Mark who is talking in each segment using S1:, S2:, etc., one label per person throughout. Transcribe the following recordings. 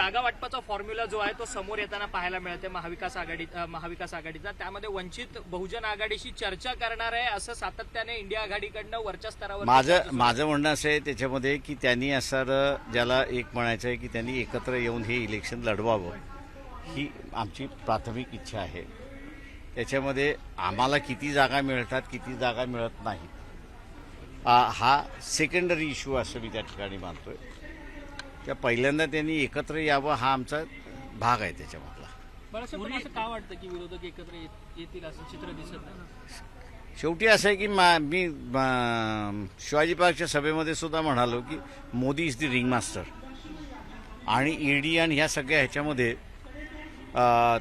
S1: जागा वाटपाचा फॉर्म्युला जो आहे तो समोर येताना पाहायला मिळते महाविकास आघाडी महाविकास आघाडीचा. त्यामध्ये वंचित बहुजन आघाडीशी चर्चा करणार आहे असं सातत्याने इंडिया आघाडीकडनं वरच्या स्तरावर
S2: माझं माझं म्हणणं असं आहे त्याच्यामध्ये की त्यांनी असं ज्याला एक म्हणायचं आहे की त्यांनी एकत्र येऊन हे इलेक्शन लढवावं. ही आमची प्राथमिक इच्छा आहे. त्याच्यामध्ये आम्हाला किती जागा मिळतात किती जागा मिळत नाहीत. हा सेकंडरी इश्यू असं मी त्या ठिकाणी मानतोय. त्या पहिल्यांदा त्यांनी एकत्र यावं हा आमचा भाग आहे त्याच्यामधला.
S3: असं का वाटतं की विरोधक एकत्र येत- येतील असं चित्र दिसत नाही?
S2: शेवटी असं आहे की मा मी शिवाजी पार्कच्या सभेमध्ये सुद्धा म्हणालो की Modi is the ring master आणि ईडी आणि ह्या सगळ्या ह्याच्यामध्ये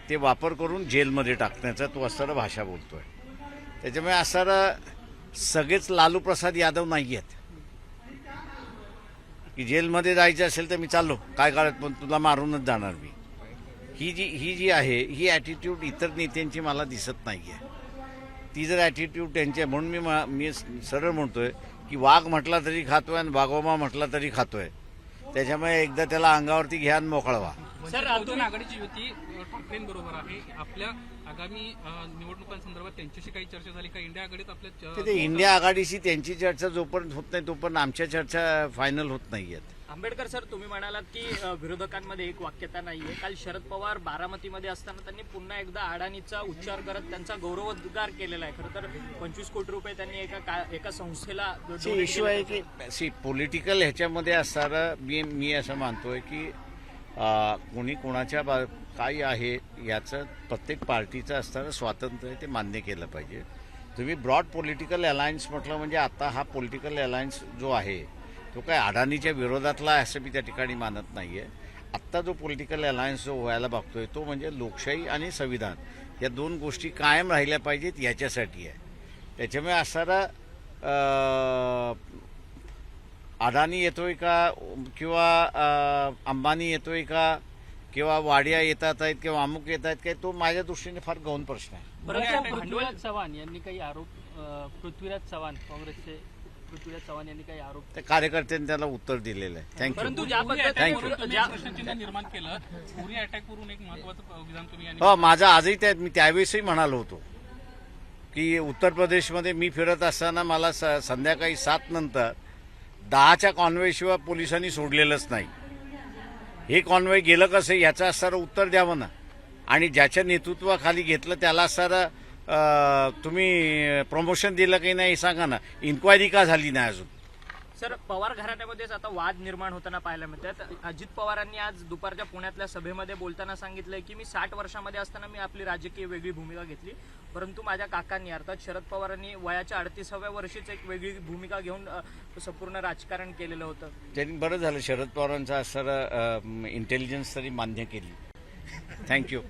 S2: ते वापर करून जेलमध्ये टाकण्याचा तो असणारा भाषा बोलतोय. त्याच्यामुळे असणारा सगळेच लालू प्रसाद यादव नाही आहेत की जेलमध्ये जायचं असेल तर मी चाललो. काय काळात पण तुला मारूनच जाणार मी. ही जी ही जी आहे ही ॲटिट्यूड इतर नेत्यांची मला दिसत नाही आहे ती जर ॲटिट्यूड त्यांची आहे म्हणून मी मा- मी सरळ म्हणतो आहे की वाघ म्हटला तरी खातो आहे आणि वाघोबा म्हटला तरी खातो आहे त्याच्यामुळे एकदा त्याला अंगावरती घ्या आणि मोकळवा
S3: सर बहुजन आघाडीची युती ठाकरेंबरोबर आहे. आपल्या आगामी निवडणुकांसंदर्भात त्यांच्याशी काही चर्चा झाली का? इंडिया आघाडीत आपल्या
S2: इंडिया आघाडीशी त्यांची चर्चा जोपर्यंत होत नाही तोपर्यंत आमच्या चर्चा फायनल होत नाही आहेत
S1: आंबेडकर सर तुम्ही म्हणालात की विरोधकांमध्ये एक वाक्यता नाहीये. काल शरद पवार बारामतीमध्ये असताना त्यांनी पुन्हा एकदा अडाणीचा उच्चार करत त्यांचा गौरवोद्गार केलेला आहे. खरं तर पंचवीस कोटी रुपये त्यांनी एका का- एका संस्थेला
S2: इश्यू आहे. की सी पॉलिटिकल ह्याच्यामध्ये असणारं मी मी असं मानतोय की कोणी कोणाच्या बा काय आहे याचं प्रत्येक पार्टीचं असताना स्वातंत्र्य ते मान्य केलं पाहिजे. तुम्ही ब्रॉड पॉलिटिकल अलायन्स म्हटलं म्हणजे आता हा पॉलिटिकल अलायन्स जो आहे तो काय अडाणीच्या विरोधातला आहे असं मी त्या ठिकाणी मानत नाही आहे आत्ता जो पॉलिटिकल अलायन्स जो व्हायला बघतोय तो म्हणजे लोकशाही आणि संविधान. या दोन गोष्टी कायम राहिल्या पाहिजेत याच्यासाठी आहे. त्याच्यामुळे असणारा अं, अडाणी येतोय का किंवा अंबानी येतोय का किंवा वाड्या येतात आहेत किंवा अमुक येत आहेत काय तो माझ्या दृष्टीने फार गौण प्रश्न आहे.
S3: पृथ्वीराज चव्हाण यांनी काही आरोप पृथ्वीराज चव्हाण काँग्रेसचे पृथ्वीराज चव्हाण यांनी काही आरोप
S2: त्या कार्यकर्त्यांनी त्याला उत्तर दिलेलं आहे. थँक्यू
S1: परंतु
S4: प्रश्नचिन्ह निर्माण केलं उरी अटॅक वरून एक महत्वाचं विधान तुम्ही
S2: हो माझं आजही त्या मी त्यावेळेसही म्हणालो होतो की उत्तर प्रदेशमध्ये मी फिरत असताना मला स- संध्याकाळी सात नंतर दहाच्या कॉन्वेशिवाय पोलिसांनी सोडलेलंच नाही. हे कॉन्वे गेलं कसं याचं असणारं उत्तर द्यावं ना. आणि ज्याच्या नेतृत्वाखाली घेतलं त्याला असणारं तुम्ही प्रमोशन दिलं की नाही हे सांगा ना. इन्क्वायरी का झाली नाही अजून?
S1: सर पवार घराण्यामध्येच आता वाद निर्माण होताना पाहायला मिळतात. अजित पवारांनी आज दुपारच्या पुण्यातल्या सभेमध्ये बोलताना सांगितलंय की मी साठ वर्षामध्ये असताना मी आपली राजकीय वेगळी भूमिका घेतली. परंतु माझ्या काकांनी अर्थात शरद पवारांनी वयाच्या अडतीसाव्या वर्षीच एक वेगळी भूमिका घेऊन संपूर्ण राजकारण केलेलं होतं.
S2: त्यांनी बरं झालं. शरद पवारांचा सर इंटेलिजन्स तरी मान्य केली. थँक्यू